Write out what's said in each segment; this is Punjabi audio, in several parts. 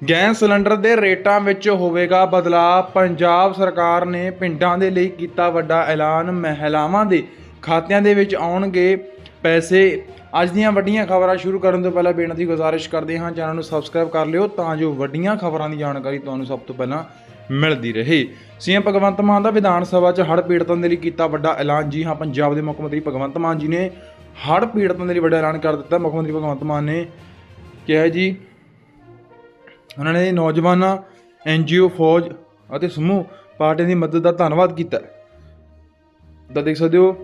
ਗੈਸ ਸਿਲੰਡਰ ਦੇ ਰੇਟਾਂ ਵਿੱਚ ਹੋਵੇਗਾ ਬਦਲਾਅ। ਪੰਜਾਬ ਸਰਕਾਰ ਨੇ ਪਿੰਡਾਂ ਦੇ ਲਈ ਕੀਤਾ ਵੱਡਾ ਐਲਾਨ। ਮਹਿਲਾਵਾਂ ਦੇ ਖਾਤਿਆਂ ਦੇ ਵਿੱਚ ਆਉਣਗੇ ਪੈਸੇ। ਅੱਜ ਦੀਆਂ ਵੱਡੀਆਂ ਖਬਰਾਂ ਸ਼ੁਰੂ ਕਰਨ ਤੋਂ ਪਹਿਲਾਂ ਬੇਨਤੀ ਗੁਜ਼ਾਰਿਸ਼ ਕਰਦੇ ਹਾਂ, ਚੈਨਲ ਨੂੰ ਸਬਸਕ੍ਰਾਈਬ ਕਰ ਲਿਓ ਤਾਂ ਜੋ ਵੱਡੀਆਂ ਖਬਰਾਂ ਦੀ ਜਾਣਕਾਰੀ ਤੁਹਾਨੂੰ ਸਭ ਤੋਂ ਪਹਿਲਾਂ ਮਿਲਦੀ ਰਹੇ। ਸੀਐਮ ਭਗਵੰਤ ਮਾਨ ਦਾ ਵਿਧਾਨ ਸਭਾ 'ਚ ਹੜ੍ਹ ਪੀੜਤਾਂ ਦੇ ਲਈ ਕੀਤਾ ਵੱਡਾ ਐਲਾਨ। ਜੀ ਹਾਂ, ਪੰਜਾਬ ਦੇ ਮੁੱਖ ਮੰਤਰੀ ਭਗਵੰਤ ਮਾਨ ਜੀ ਨੇ ਹੜ੍ਹ ਪੀੜਤਾਂ ਦੇ ਲਈ ਵੱਡਾ ਐਲਾਨ ਕਰ ਦਿੱਤਾ। ਮੁੱਖ ਮੰਤਰੀ ਭਗਵੰਤ ਮਾਨ ਨੇ ਕਿਹਾ ਜੀ ਉਹਨਾਂ ਨੇ ਨੌਜਵਾਨਾਂ ਐਨਜੀਓ ਫੌਜ ਅਤੇ ਸਮੂਹ ਪਾਰਟੀਆਂ ਦੀ ਮਦਦ ਦਾ ਧੰਨਵਾਦ ਕੀਤਾ। ਤਾਂ ਦੇਖ ਸਕਦੇ ਹੋ,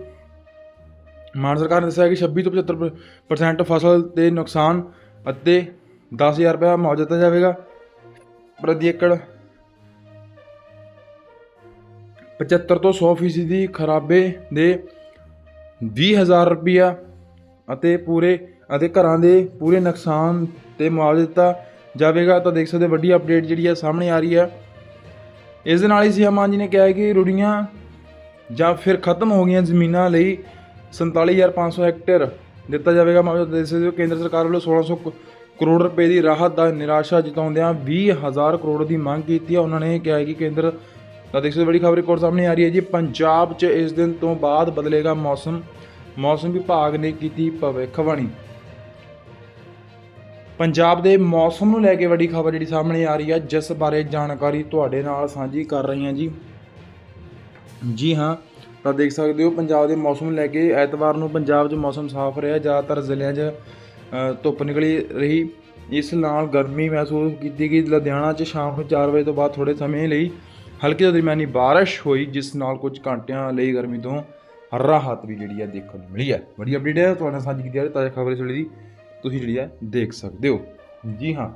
ਮਾਨ ਸਰਕਾਰ ਨੇ ਦੱਸਿਆ ਕਿ 26 ਤੋਂ 75% ਫਸਲ ਦੇ ਨੁਕਸਾਨ ਅਤੇ 10000 ਰੁਪਏ ਮੁਆਵਜ਼ਾ ਦਿੱਤਾ ਜਾਵੇਗਾ। ਪ੍ਰਤੀ ਏਕੜ 75 ਤੋਂ 100 ਫੀਸਦੀ ਦੀ ਖਰਾਬੇ ਦੇ 20000 ਰੁਪਇਆ ਅਤੇ ਪੂਰੇ, ਅਤੇ ਘਰਾਂ ਦੇ ਪੂਰੇ ਨੁਕਸਾਨ ਤੇ ਮੁਆਵਜ਼ਾ ਦਿੱਤਾ ਜਾਵੇਗਾ ਤਾਂ ਦੇਖ ਸਕਦੇ ਹੋ ਵੱਡੀ ਅਪਡੇਟ ਜਿਹੜੀ ਹੈ ਸਾਹਮਣੇ ਆ ਰਹੀ ਹੈ ਇਸ ਦੇ ਨਾਲ ਹੀ ਸੀਐਮ ਮਾਨ ਜੀ ਨੇ ਕਿਹਾ ਹੈ ਕਿ ਰੁੜੀਆਂ ਜਾਂ ਫਿਰ ਖਤਮ ਹੋ ਗਈਆਂ ਜ਼ਮੀਨਾਂ ਲਈ 47500 ਹੈਕਟੇਅਰ ਦਿੱਤਾ ਜਾਵੇਗਾ। ਮੁਆਵਜ਼ਾ ਦੇ ਸਕਦੇ ਹੋ ਕੇਂਦਰ ਸਰਕਾਰ ਵੱਲੋਂ 1600 ਕ- ਕਰੋੜ ਰੁਪਏ ਦੀ ਰਾਹਤ ਦਾ ਨਿਰਾਸ਼ਾ ਜਤਾਉਂਦਿਆਂ 20000 ਕਰੋੜ ਦੀ ਮੰਗ ਕੀਤੀ ਹੈ ਉਹਨਾਂ ਨੇ ਕਿਹਾ ਹੈ ਕਿ ਕੇਂਦਰ ਤਾਂ ਦੇਖ ਸਕਦੇ ਹੋ ਬੜੀ ਖਬਰ ਇੱਕ ਸਾਹਮਣੇ ਆ ਰਹੀ ਹੈ ਜੀ। ਪੰਜਾਬ 'ਚ ਇਸ ਦਿਨ ਤੋਂ ਬਾਅਦ ਬਦਲੇਗਾ ਮੌਸਮ। ਮੌਸਮ ਵਿਭਾਗ ਨੇ ਕੀਤੀ ਭਵਿੱਖਬਾਣੀ। ਪੰਜਾਬ ਦੇ ਮੌਸਮ ਨੂੰ ਲੈ ਕੇ ਵੱਡੀ ਖਬਰ ਜਿਹੜੀ ਸਾਹਮਣੇ ਆ ਰਹੀ ਹੈ ਜਿਸ ਬਾਰੇ ਜਾਣਕਾਰੀ ਤੁਹਾਡੇ ਨਾਲ ਸਾਂਝੀ ਕਰ ਰਹੀ ਹਾਂ ਜੀ। ਜੀ ਹਾਂ, ਤਾਂ ਦੇਖ ਸਕਦੇ ਹੋ, ਪੰਜਾਬ ਦੇ ਮੌਸਮ ਨੂੰ ਲੈ ਕੇ ਐਤਵਾਰ ਨੂੰ ਪੰਜਾਬ 'ਚ ਮੌਸਮ ਸਾਫ਼ ਰਿਹਾ। ਜ਼ਿਆਦਾਤਰ ਜ਼ਿਲ੍ਹਿਆਂ 'ਚ ਧੁੱਪ ਨਿਕਲੀ ਰਹੀ। ਇਸ ਨਾਲ ਗਰਮੀ ਮਹਿਸੂਸ ਕੀਤੀ ਗਈ। ਲੁਧਿਆਣਾ 'ਚ ਸ਼ਾਮ ਨੂੰ 4 ਵਜੇ ਤੋਂ ਬਾਅਦ ਥੋੜੇ ਸਮੇਂ ਲਈ ਹਲਕੀ ਤੋਂ ਦਰਮਿਆਨੀ ਬਾਰਿਸ਼ ਹੋਈ, ਜਿਸ ਨਾਲ ਕੁਝ ਘੰਟਿਆਂ ਲਈ ਗਰਮੀ ਤੋਂ ਰਾਹਤ ਵੀ ਜਿਹੜੀ ਹੈ ਦੇਖਣ ਨੂੰ ਮਿਲੀ ਹੈ ਬੜੀ ਅਪਡੇਟ ਹੈ, ਤੁਹਾਡੇ ਨਾਲ ਸਾਂਝੀ ਕੀਤੀ ਜਾ ਹੈ, ਤਾਜ਼ਾ ਖਬਰ ਇਸ ਵੇਲੇ ਦੀ। ਤੁਸੀਂ ਜਿਹੜੀ ਹੈ ਦੇਖ ਸਕਦੇ ਹੋ। ਜੀ ਹਾਂ।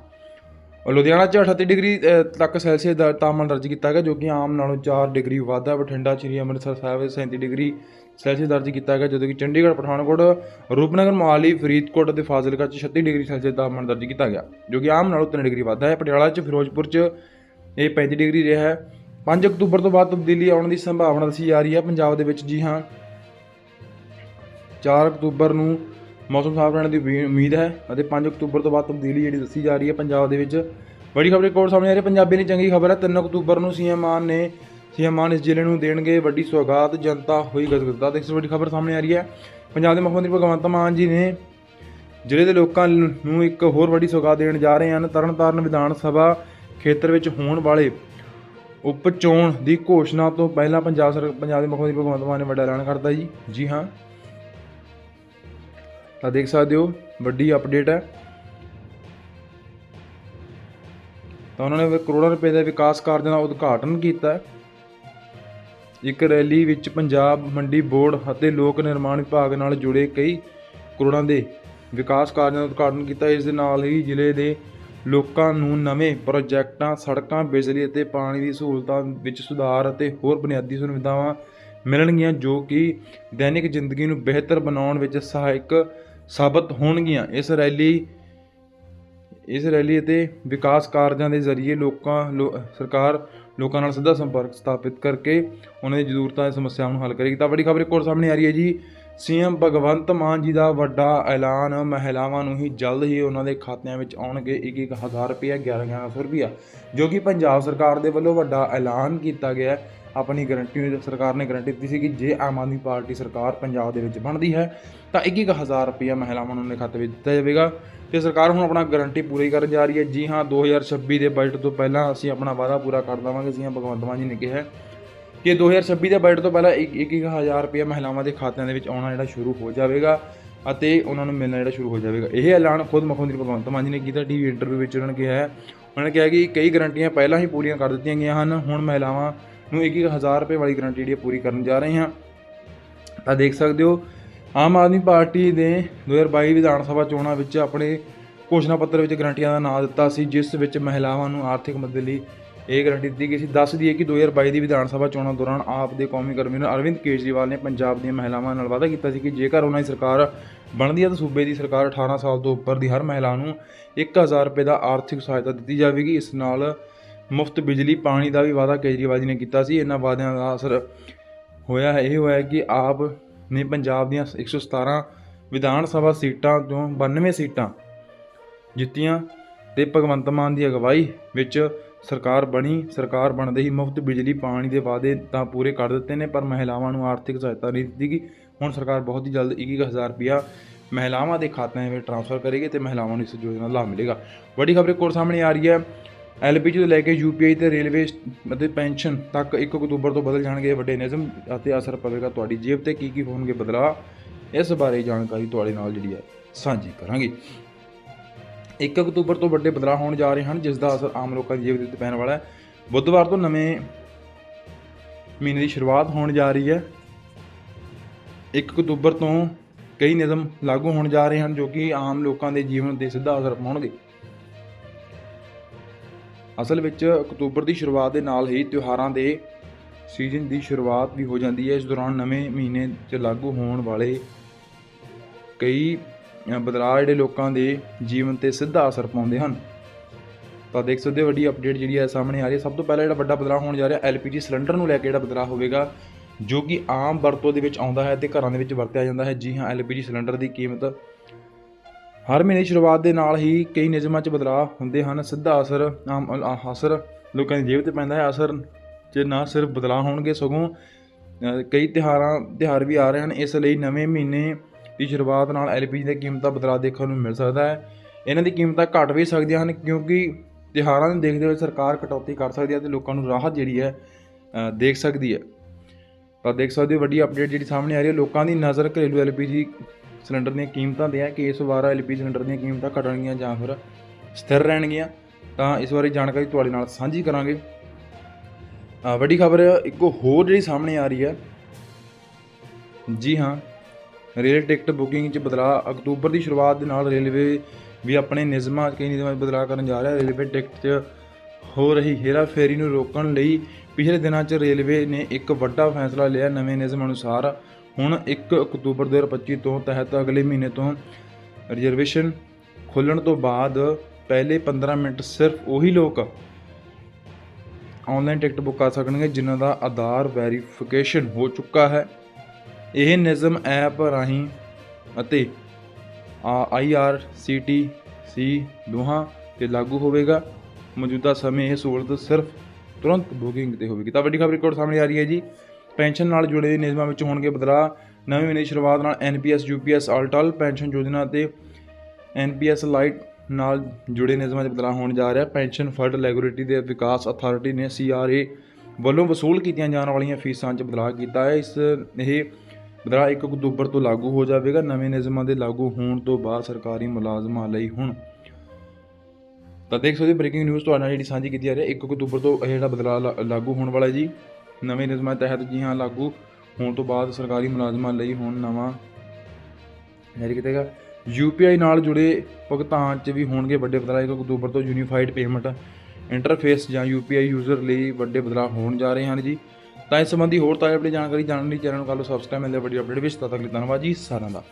ਲੁਧਿਆਣਾ 'ਚ 38 ਡਿਗਰੀ ਤੱਕ ਸੈਲਸੀਅਸ ਦਾ ਤਾਪਮਾਨ ਦਰਜ ਕੀਤਾ ਗਿਆ, ਜੋ ਕਿ ਆਮ ਨਾਲੋਂ 4 ਡਿਗਰੀ ਵੱਧ ਹੈ। ਬਠਿੰਡਾ, ਸ੍ਰੀ ਅੰਮ੍ਰਿਤਸਰ ਸਾਹਿਬ ਵਿੱਚ 37 ਡਿਗਰੀ ਸੈਲਸੀਅਸ ਦਰਜ ਕੀਤਾ ਗਿਆ, ਜਦੋਂ ਕਿ ਚੰਡੀਗੜ੍ਹ, ਪਠਾਨਕੋਟ, ਰੂਪਨਗਰ, ਮੋਹਾਲੀ, ਫਰੀਦਕੋਟ ਅਤੇ ਫਾਜ਼ਿਲਕਾ 'ਚ 36 ਡਿਗਰੀ ਸੈਲਸੀਅਸ ਤਾਪਮਾਨ ਦਰਜ ਕੀਤਾ ਗਿਆ, ਜੋ ਕਿ ਆਮ ਨਾਲੋਂ 3 ਡਿਗਰੀ ਵੱਧ ਹੈ। ਪਟਿਆਲਾ 'ਚ, ਫਿਰੋਜ਼ਪੁਰ 'ਚ ਇਹ 35 ਡਿਗਰੀ ਰਿਹਾ ਹੈ। 5 ਅਕਤੂਬਰ ਤੋਂ ਬਾਅਦ ਤਬਦੀਲੀ ਆਉਣ ਦੀ ਸੰਭਾਵਨਾ ਦੱਸੀ ਜਾ ਰਹੀ ਹੈ। ਪੰਜਾਬ ਦੇ ਵਿੱਚ, ਜੀ ਹਾਂ 4 ਅਕਤੂਬਰ ਨੂੰ ਮੌਸਮ ਸਾਫ਼ ਰਹਿਣ ਦੀ ਵੀ ਉਮੀਦ ਹੈ ਅਤੇ 5 ਅਕਤੂਬਰ ਤੋਂ ਬਾਅਦ ਤਬਦੀਲੀ ਜਿਹੜੀ ਦੱਸੀ ਜਾ ਰਹੀ ਹੈ ਪੰਜਾਬ ਦੇ ਵਿੱਚ। ਬੜੀ ਖਬਰ ਇੱਕ ਹੋਰ ਸਾਹਮਣੇ ਆ ਰਹੀ ਹੈ, ਪੰਜਾਬੀ ਲਈ ਚੰਗੀ ਖਬਰ ਹੈ 3 ਅਕਤੂਬਰ ਨੂੰ ਸੀਐਮ ਮਾਨ ਨੇ, ਸੀਐਮ ਮਾਨ ਇਸ ਜ਼ਿਲ੍ਹੇ ਨੂੰ ਦੇਣਗੇ ਵੱਡੀ ਸੌਗਾਤ, ਜਨਤਾ ਹੋਈ ਗਦਗਦਾ। ਦੇਖ ਵੱਡੀ ਖਬਰ ਸਾਹਮਣੇ ਆ ਰਹੀ ਹੈ। ਪੰਜਾਬ ਦੇ ਮੁੱਖ ਮੰਤਰੀ ਭਗਵੰਤ ਮਾਨ ਜੀ ਨੇ ਜ਼ਿਲ੍ਹੇ ਦੇ ਲੋਕਾਂ ਨੂੰ ਇੱਕ ਹੋਰ ਵੱਡੀ ਸੌਗਾਤ ਦੇਣ ਜਾ ਰਹੇ ਹਨ। ਤਰਨਤਾਰਨ ਵਿਧਾਨ ਸਭਾ ਖੇਤਰ ਵਿੱਚ ਹੋਣ ਵਾਲੇ ਉਪ ਚੋਣ ਦੀ ਘੋਸ਼ਣਾ ਤੋਂ ਪਹਿਲਾਂ ਪੰਜਾਬ ਸਰ, ਪੰਜਾਬ ਦੇ ਮੁੱਖ ਮੰਤਰੀ ਭਗਵੰਤ ਮਾਨ ਨੇ ਵੱਡਾ ਐਲਾਨ ਕਰਤਾ ਜੀ। ਜੀ ਹਾਂ। ਤਾਂ ਦੇਖ ਸਕਦੇ ਹੋ, ਵੱਡੀ ਅਪਡੇਟ ਹੈ। ਤਾਂ ਉਹਨਾਂ ਨੇ ਕਰੋੜਾਂ ਰੁਪਏ ਦੇ ਵਿਕਾਸ ਕਾਰਜਾਂ ਦਾ ਉਦਘਾਟਨ ਕੀਤਾ ਇੱਕ ਰੈਲੀ ਵਿੱਚ ਪੰਜਾਬ ਮੰਡੀ ਬੋਰਡ ਅਤੇ ਲੋਕ ਨਿਰਮਾਣ ਵਿਭਾਗ ਨਾਲ ਜੁੜੇ ਕਈ ਕਰੋੜਾਂ ਦੇ ਵਿਕਾਸ ਕਾਰਜਾਂ ਦਾ ਉਦਘਾਟਨ ਕੀਤਾ। ਇਸ ਦੇ ਨਾਲ ਹੀ ਜ਼ਿਲ੍ਹੇ ਦੇ ਲੋਕਾਂ ਨੂੰ ਨਵੇਂ ਪ੍ਰੋਜੈਕਟਾਂ, ਸੜਕਾਂ, ਬਿਜਲੀ ਅਤੇ ਪਾਣੀ ਦੀ ਸਹੂਲਤਾਂ ਵਿੱਚ ਸੁਧਾਰ ਅਤੇ ਹੋਰ ਬੁਨਿਆਦੀ ਸੁਵਿਧਾਵਾਂ ਮਿਲਣਗੀਆਂ, ਜੋ ਕਿ ਦੈਨਿਕ ਜ਼ਿੰਦਗੀ ਨੂੰ ਬਿਹਤਰ ਬਣਾਉਣ ਵਿੱਚ ਸਹਾਇਕ ਸਾਬਤ ਹੋਣਗੀਆਂ। ਇਸ ਰੈਲੀ ਇਸ ਰੈਲੀ ਅਤੇ ਵਿਕਾਸ ਕਾਰਜਾਂ ਦੇ ਜ਼ਰੀਏ ਲੋਕਾਂ, ਲੋ- ਸਰਕਾਰ ਲੋਕਾਂ ਨਾਲ ਸਿੱਧਾ ਸੰਪਰਕ ਸਥਾਪਿਤ ਕਰਕੇ ਉਹਨਾਂ ਦੀ ਜ਼ਰੂਰਤਾਂ ਤੇ ਸਮੱਸਿਆਵਾਂ ਨੂੰ ਹੱਲ ਕਰੇਗੀ। ਤਾਂ ਵੱਡੀ ਖਬਰ ਇੱਕ ਹੋਰ ਸਾਹਮਣੇ ਆ ਰਹੀ ਹੈ ਜੀ। ਸੀਐਮ ਭਗਵੰਤ ਮਾਨ ਜੀ ਦਾ ਵੱਡਾ ਐਲਾਨ ਮਹਿਲਾਵਾਂ ਨੂੰ ਹੀ ਜਲਦ ਹੀ ਉਹਨਾਂ ਦੇ ਖਾਤਿਆਂ ਵਿੱਚ ਆਉਣਗੇ। 1-1000 ਰੁਪਏ 11-1100 ਰੁਪਏ ਜੋ ਕਿ ਪੰਜਾਬ ਸਰਕਾਰ ਦੇ ਵੱਲੋਂ ਵੱਡਾ ਐਲਾਨ ਕੀਤਾ ਗਿਆ ਹੈ। ਆਪਣੀ ਗਰੰਟੀ ਸਰਕਾਰ ਨੇ ਗਰੰਟੀ ਦਿੱਤੀ ਸੀ ਕਿ ਜੇ ਆਮ ਆਦਮੀ ਪਾਰਟੀ ਸਰਕਾਰ ਪੰਜਾਬ ਦੇ ਵਿੱਚ ਬਣਦੀ ਹੈ, ਤਾਂ 1-1000 ਰੁਪਏ ਮਹਿਲਾਵਾਂ ਨੂੰ ਉਹਨਾਂ ਦੇ ਖਾਤੇ ਵਿੱਚ ਦਿੱਤਾ ਜਾਵੇਗਾ। ਤੇ ਸਰਕਾਰ ਹੁਣ ਆਪਣਾ ਗਾਰੰਟੀ ਪੂਰੀ ਕਰਨ ਜਾ ਰਹੀ ਹੈ। ਜੀ ਹਾਂ 2026 ਦੇ ਬਜਟ ਤੋਂ ਪਹਿਲਾਂ ਅਸੀਂ ਆਪਣਾ ਵਾਅਦਾ ਪੂਰਾ ਕਰ ਦੇਵਾਂਗੇ, ਅਸੀਂ ਭਗਵੰਤ ਮਾਨ ਜੀ ਨੇ ਕਿਹਾ ਹੈ। ਕਿ 2026 ਦੇ ਬਜਟ ਤੋਂ ਪਹਿਲਾਂ 1-1000 ਰੁਪਏ ਮਹਿਲਾਵਾਂ ਦੇ ਖਾਤਿਆਂ ਦੇ ਵਿੱਚ ਆਉਣਾ ਜਿਹੜਾ ਸ਼ੁਰੂ ਹੋ ਜਾਵੇਗਾ ਅਤੇ ਉਹਨਾਂ ਨੂੰ ਮਿਲਣਾ ਜਿਹੜਾ ਸ਼ੁਰੂ ਹੋ ਜਾਵੇਗਾ। ਇਹ ਐਲਾਨ ਖੁਦ ਮੁੱਖ ਮੰਤਰੀ ਭਗਵੰਤ ਮਾਨ ਜੀ ਨੇ ਕੀਤਾ। ਟੀਵੀ ਇੰਟਰਵਿਊ ਵਿੱਚ ਉਹਨਾਂ ਨੇ ਕਿਹਾ ਹੈ। ਉਹਨਾਂ ਨੇ ਕਿਹਾ ਕਿ ਕਈ ਗਰੰਟੀਆਂ ਪਹਿਲਾਂ ਹੀ ਪੂਰੀਆਂ ਕਰ ਦਿੱਤੀਆਂ ਗਈਆਂ ਹਨ। ਹੁਣ ਮਹਿਲਾਵਾਂ ਨੂੰ 1-1000 ਰੁਪਏ ਵਾਲੀ ਗਰੰਟੀ ਜਿਹੜੀ ਹੈ ਪੂਰੀ ਕਰਨ ਜਾ ਰਹੇ ਹਾਂ। ਤਾਂ ਦੇਖ ਸਕਦੇ ਹੋ, ਆਮ ਆਦਮੀ ਪਾਰਟੀ ਦੇ 2022 ਵਿਧਾਨ ਸਭਾ ਚੋਣਾਂ ਵਿੱਚ ਆਪਣੇ ਘੋਸ਼ਣਾ ਪੱਤਰ ਵਿੱਚ ਗਰੰਟੀਆਂ ਦਾ ਨਾਂ ਦਿੱਤਾ ਸੀ, ਜਿਸ ਵਿੱਚ ਮਹਿਲਾਵਾਂ ਨੂੰ ਆਰਥਿਕ ਮਦਦ ਲਈ ਇਹ ਗਰੰਟੀ ਦਿੱਤੀ ਗਈ ਸੀ। ਦੱਸ ਦਈਏ ਕਿ 2022 ਦੀ ਵਿਧਾਨ ਸਭਾ ਚੋਣਾਂ ਦੌਰਾਨ ਆਪ ਦੇ ਕੌਮੀ ਕਨਵੀਨਰ ਅਰਵਿੰਦ ਕੇਜਰੀਵਾਲ ਨੇ ਪੰਜਾਬ ਦੀਆਂ ਮਹਿਲਾਵਾਂ ਨਾਲ ਵਾਅਦਾ ਕੀਤਾ ਸੀ ਕਿ ਜੇਕਰ ਉਹਨਾਂ ਦੀ ਸਰਕਾਰ ਬਣਦੀ ਹੈ ਤਾਂ ਸੂਬੇ ਦੀ ਸਰਕਾਰ 18 ਸਾਲ ਤੋਂ ਉੱਪਰ ਦੀ ਹਰ ਮਹਿਲਾ ਨੂੰ 1000 ਰੁਪਏ ਦਾ ਆਰਥਿਕ ਸਹਾਇਤਾ ਦਿੱਤੀ ਜਾਵੇਗੀ। ਇਸ ਨਾਲ ਮੁਫਤ ਬਿਜਲੀ ਪਾਣੀ ਦਾ ਵੀ ਵਾਅਦਾ ਕੇਜਰੀਵਾਲ ਜੀ ਨੇ ਕੀਤਾ ਸੀ। ਇਹਨਾਂ ਵਾਅਦਿਆਂ ਦਾ ਅਸਰ ਹੋਇਆ ਹੈ। ਇਹ ਹੋਇਆ ਕਿ ਆਪ ਨੇ ਪੰਜਾਬ ਦੀਆਂ 117 ਵਿਧਾਨ ਸਭਾ ਸੀਟਾਂ ਤੋਂ 92 ਸੀਟਾਂ ਜਿੱਤੀਆਂ ਤੇ ਭਗਵੰਤ ਮਾਨ ਦੀ ਅਗਵਾਈ ਵਿੱਚ ਸਰਕਾਰ ਬਣੀ। ਸਰਕਾਰ ਬਣਦੇ ਹੀ ਮੁਫਤ ਬਿਜਲੀ ਪਾਣੀ ਦੇ ਵਾਅਦੇ ਤਾਂ ਪੂਰੇ ਕਰ ਦਿੱਤੇ ਨੇ, ਪਰ ਮਹਿਲਾਵਾਂ ਨੂੰ ਆਰਥਿਕ ਸਹਾਇਤਾ ਨਹੀਂ ਦਿੱਤੀ ਗਈ। ਹੁਣ ਸਰਕਾਰ ਬਹੁਤ ਹੀ ਜਲਦ 21000 ਰੁਪਇਆ ਮਹਿਲਾਵਾਂ ਦੇ ਖਾਤਿਆਂ ਵਿੱਚ ਟ੍ਰਾਂਸਫਰ ਕਰੇਗੀ ਤੇ ਮਹਿਲਾਵਾਂ ਨੂੰ ਇਸ ਯੋਜਨਾ ਦਾ ਲਾਭ ਮਿਲੇਗਾ। ਵੱਡੀ ਖਬਰ ਇੱਕ ਹੋਰ ਸਾਹਮਣੇ ਆ ਰਹੀ ਹੈ। ਐਲਪੀਜੀ ਤੋਂ ਲੈ ਕੇ ਯੂਪੀਆਈ ਤੇ ਰੇਲਵੇ ਅਤੇ ਪੈਨਸ਼ਨ ਤੱਕ 1 ਅਕਤੂਬਰ ਤੋਂ ਬਦਲ ਜਾਣਗੇ, ਵੱਡੇ ਨਿਯਮ ਅਤੇ ਅਸਰ ਪਵੇਗਾ ਤੁਹਾਡੀ ਜੇਬ ਤੇ ਕੀ ਕੀ ਹੋਣਗੇ ਬਦਲਾਅ, ਇਸ ਬਾਰੇ ਜਾਣਕਾਰੀ ਤੁਹਾਡੇ ਨਾਲ ਜਿਹੜੀ ਹੈ ਸਾਂਝੀ ਕਰਾਂਗੇ। 1 ਅਕਤੂਬਰ ਤੋਂ ਵੱਡੇ ਬਦਲਾਅ ਹੋਣ ਜਾ ਰਹੇ ਹਨ, ਜਿਸ ਦਾ ਅਸਰ ਆਮ ਲੋਕਾਂ ਦੀ ਜੇਬ ਦੇ ਉੱਤੇ ਪੈਣ ਵਾਲਾ ਹੈ। ਬੁੱਧਵਾਰ ਤੋਂ ਨਵੇਂ ਮਹੀਨੇ ਦੀ ਸ਼ੁਰੂਆਤ ਹੋਣ ਜਾ ਰਹੀ ਹੈ। 1 ਅਕਤੂਬਰ ਤੋਂ ਕਈ ਨਿਯਮ ਲਾਗੂ ਹੋਣ ਜਾ ਰਹੇ ਹਨ, ਜੋ ਕਿ ਆਮ ਲੋਕਾਂ ਦੇ ਜੀਵਨ ਤੇ ਸਿੱਧਾ ਅਸਰ ਪਾਉਣਗੇ। ਅਸਲ ਵਿੱਚ ਅਕਤੂਬਰ ਦੀ ਸ਼ੁਰੂਆਤ ਦੇ ਨਾਲ ਹੀ ਤਿਉਹਾਰਾਂ ਦੇ ਸੀਜ਼ਨ ਦੀ ਸ਼ੁਰੂਆਤ ਵੀ ਹੋ ਜਾਂਦੀ ਹੈ। ਇਸ ਦੌਰਾਨ ਨਵੇਂ ਮਹੀਨੇ 'ਚ ਲਾਗੂ ਹੋਣ ਵਾਲੇ ਕਈ ਬਦਲਾਅ ਜਿਹੜੇ ਲੋਕਾਂ ਦੇ ਜੀਵਨ ਤੇ ਸਿੱਧਾ ਅਸਰ ਪਾਉਂਦੇ ਹਨ। ਤਾਂ ਦੇਖ ਸਕਦੇ ਹੋ ਵੱਡੀ ਅਪਡੇਟ ਜਿਹੜੀ ਹੈ ਸਾਹਮਣੇ ਆ ਰਹੀ ਹੈ। ਸਭ ਤੋਂ ਪਹਿਲਾਂ ਜਿਹੜਾ ਵੱਡਾ ਬਦਲਾਅ ਹੋਣ ਜਾ ਰਿਹਾ ਐਲਪੀਜੀ ਸਿਲੰਡਰ ਨੂੰ ਲੈ ਕੇ ਜਿਹੜਾ ਬਦਲਾਅ ਹੋਵੇਗਾ, ਜੋ ਕਿ ਆਮ ਵਰਤੋਂ ਦੇ ਵਿੱਚ ਆਉਂਦਾ ਹੈ ਤੇ ਘਰਾਂ ਦੇ ਵਿੱਚ ਵਰਤਿਆ ਜਾਂਦਾ ਹੈ। ਜੀ ਹਾਂ ਐਲਪੀਜੀ ਸਿਲੰਡਰ ਦੀ ਕੀਮਤ ਹਰ ਮਹੀਨੇ ਦੀ ਸ਼ੁਰੂਆਤ ਦੇ ਨਾਲ ਹੀ ਕਈ ਨਿਯਮਾਂ 'ਚ ਬਦਲਾਅ ਹੁੰਦੇ ਹਨ। ਸਿੱਧਾ ਅਸਰ ਆਮ ਅਸਰ ਲੋਕਾਂ ਦੀ ਜੇਬ ਤੇ ਪੈਂਦਾ ਹੈ। ਅਸਰ 'ਚ ਨਾ ਸਿਰਫ ਬਦਲਾਅ ਹੋਣਗੇ, ਸਗੋਂ ਕਈ ਤਿਉਹਾਰਾਂ, ਤਿਉਹਾਰ ਵੀ ਆ ਰਹੇ ਹਨ। ਇਸ ਲਈ ਨਵੇਂ ਮਹੀਨੇ ਦੀ ਸ਼ੁਰੂਆਤ ਨਾਲ ਐਲਪੀਜੀ ਦੀਆਂ ਕੀਮਤਾਂ ਬਦਲਾਅ ਦੇਖਣ ਨੂੰ ਮਿਲ ਸਕਦਾ ਹੈ। ਇਹਨਾਂ ਦੀ ਕੀਮਤਾਂ ਘਟ ਵੀ ਸਕਦੀਆਂ ਹਨ, ਕਿਉਂਕਿ ਤਿਉਹਾਰਾਂ ਨੂੰ ਦੇਖਦੇ ਹੋਏ ਸਰਕਾਰ ਕਟੌਤੀ ਕਰ ਸਕਦੀ ਹੈ ਤੇ ਲੋਕਾਂ ਨੂੰ ਰਾਹਤ ਜਿਹੜੀ ਹੈ ਦੇਖ ਸਕਦੀ ਹੈ। ਤਾਂ ਦੇਖ ਸਕਦੇ ਹੋ, ਵੱਡੀ ਅਪਡੇਟ ਜਿਹੜੀ ਸਾਹਮਣੇ ਆ ਰਹੀ ਹੈ। ਲੋਕਾਂ ਦੀ ਨਜ਼ਰ ਘਰੇਲੂ ਐਲਪੀਜੀ ਸਿਲੰਡਰ ਦੀਆਂ ਕੀਮਤਾਂ ਤੇ ਹੈ ਕਿ ਇਸ ਵਾਰ ਐਲਪੀਜੀ ਸਿਲੰਡਰ ਦੀਆਂ ਕੀਮਤਾਂ ਘਟਣਗੀਆਂ ਜਾਂ ਫਿਰ ਸਥਿਰ ਰਹਿਣਗੀਆਂ, ਤਾਂ ਇਸ ਬਾਰੇ ਜਾਣਕਾਰੀ ਤੁਹਾਡੇ ਨਾਲ ਸਾਂਝੀ ਕਰਾਂਗੇ। ਵੱਡੀ ਖਬਰ ਇੱਕ ਹੋਰ ਜਿਹੜੀ ਸਾਹਮਣੇ ਆ ਰਹੀ ਹੈ। ਜੀ ਹਾਂ, ਰੇਲ ਟਿਕਟ ਬੁਕਿੰਗ 'ਚ ਬਦਲਾਅ, ਅਕਤੂਬਰ ਦੀ ਸ਼ੁਰੂਆਤ ਦੇ ਨਾਲ ਰੇਲਵੇ ਵੀ ਆਪਣੇ ਨਿਯਮਾਂ, ਕਈ ਨਿਯਮਾਂ 'ਚ ਬਦਲਾਅ ਕਰਨ ਜਾ ਰਿਹਾ। ਹੈ ਰੇਲਵੇ ਟਿਕਟ 'ਚ ਹੋ ਰਹੀ ਹੇਰਾਫੇਰੀ ਨੂੰ ਰੋਕਣ ਲਈ ਪਿਛਲੇ ਦਿਨਾਂ 'ਚ ਰੇਲਵੇ ਨੇ ਇੱਕ ਵੱਡਾ ਫੈਸਲਾ ਲਿਆ। ਨਵੇਂ ਨਿਯਮ ਅਨੁਸਾਰ ਹੁਣ 1 ਅਕਤੂਬਰ 2025 ਤੋਂ ਤਹਿਤ ਅਗਲੇ ਮਹੀਨੇ ਤੋਂ ਰਿਜ਼ਰਵੇਸ਼ਨ ਖੁੱਲਣ ਤੋਂ ਬਾਅਦ ਪਹਿਲੇ 15 ਮਿੰਟ ਸਿਰਫ ਉਹੀ ਲੋਕ ਆਨਲਾਈਨ ਟਿਕਟ ਬੁੱਕ ਕਰ ਸਕਣਗੇ ਜਿਨ੍ਹਾਂ ਦਾ ਆਧਾਰ ਵੈਰੀਫਿਕੇਸ਼ਨ ਹੋ ਚੁੱਕਾ ਹੈ। ਇਹ ਨਿਯਮ ਐਪ ਰਾਹੀਂ ਅਤੇ ਆਈਆਰਸੀਟੀਸੀ ਦੋਹਾਂ ਤੇ ਲਾਗੂ ਹੋਵੇਗਾ। ਮੌਜੂਦਾ ਸਮੇਂ ਇਹ ਸਹੂਲਤ ਸਿਰਫ ਤੁਰੰਤ ਬੁਕਿੰਗ ਤੇ ਹੋਵੇਗੀ। ਤਾਂ ਵੱਡੀ ਖਬਰ ਰਿਕਾਰਡ ਸਾਹਮਣੇ ਆ ਰਹੀ ਹੈ ਜੀ। ਪੈਨਸ਼ਨ ਨਾਲ ਜੁੜੇ ਨਿਯਮਾਂ ਵਿੱਚ ਹੋਣਗੇ ਬਦਲਾਅ। ਨਵੇਂ ਮਹੀਨੇ ਦੀ ਸ਼ੁਰੂਆਤ ਨਾਲ ਐਨਪੀਐਸ, ਯੂਪੀਐਸ, ਅਲਟਲ ਪੈਨਸ਼ਨ ਯੋਜਨਾ ਤੇ ਐਨਪੀਐਸ ਲਾਈਟ ਨਾਲ ਜੁੜੇ ਨਿਯਮਾਂ 'ਚ ਬਦਲਾਅ ਹੋਣ ਜਾ ਰਿਹਾ। ਪੈਨਸ਼ਨ ਫੰਡ ਰੈਗੂਲੇਟਰੀ ਦੇ ਵਿਕਾਸ ਅਥਾਰਟੀ ਨੇ ਸੀਆਰਏ ਵੱਲੋਂ ਵਸੂਲ ਕੀਤੀਆਂ ਜਾਣ ਵਾਲੀਆਂ ਫੀਸਾਂ 'ਚ ਬਦਲਾਅ ਕੀਤਾ ਹੈ। ਇਸ, ਇਹ ਬਦਲਾਅ 1 ਅਕਤੂਬਰ ਤੋਂ ਲਾਗੂ ਹੋ ਜਾਵੇਗਾ। ਨਵੇਂ ਨਿਯਮਾਂ ਦੇ ਲਾਗੂ ਹੋਣ ਤੋਂ ਬਾਅਦ ਸਰਕਾਰੀ ਮੁਲਾਜ਼ਮਾਂ ਲਈ ਹੁਣ ਤਾਂ ਦੇਖ ਸਕਦੇ ਬ੍ਰੇਕਿੰਗ ਨਿਊਜ਼ ਤੁਹਾਡੇ ਨਾਲ ਜਿਹੜੀ ਸਾਂਝੀ ਕੀਤੀ ਜਾ ਰਹੀ ਹੈ। 1 ਅਕਤੂਬਰ ਤੋਂ ਇਹ ਜਿਹੜਾ ਬਦਲਾਅ ਲਾ- ਲਾਗੂ ਹੋਣ ਵਾਲਾ ਹੈ ਜੀ। ਨਵੇਂ ਨਿਯਮਾਂ ਤਹਿਤ ਜੀ ਹਾਂ ਲਾਗੂ ਹੋਣ ਤੋਂ ਬਾਅਦ ਸਰਕਾਰੀ ਮੁਲਾਜ਼ਮਾਂ ਲਈ ਹੁਣ ਨਵਾਂ ਜਾਰੀ ਕੀਤਾ ਗਿਆ। ਯੂਪੀਆਈ ਨਾਲ ਜੁੜੇ ਭੁਗਤਾਨ 'ਚ ਵੀ ਹੋਣਗੇ ਵੱਡੇ ਬਦਲਾਅ। 1 ਅਕਤੂਬਰ ਤੋਂ ਯੂਨੀਫਾਈਡ ਪੇਮੈਂਟ ਇੰਟਰਫੇਸ ਜਾਂ ਯੂਪੀਆਈ ਯੂਜ਼ਰ ਲਈ ਵੱਡੇ ਬਦਲਾਅ ਹੋਣ ਜਾ ਰਹੇ ਹਨ ਜੀ। ਤਾਂ ਇਸ ਸੰਬੰਧੀ ਹੋਰ ਤਾਜ਼ਾ ਅਪਡੇਟ ਜਾਣਕਾਰੀ ਜਾਣਨ ਲਈ ਚੈਨਲ ਨੂੰ ਕਰ ਲਓ ਸਬਸਕ੍ਰਾਈਬ ਮਿਲਦੇ ਵੱਡੀ ਅਪਡੇਟ ਵਿੱਚ। ਤਦ ਤੱਕ ਲਈ ਧੰਨਵਾਦ ਜੀ। ਸਾਰਿਆਂ ਦਾ।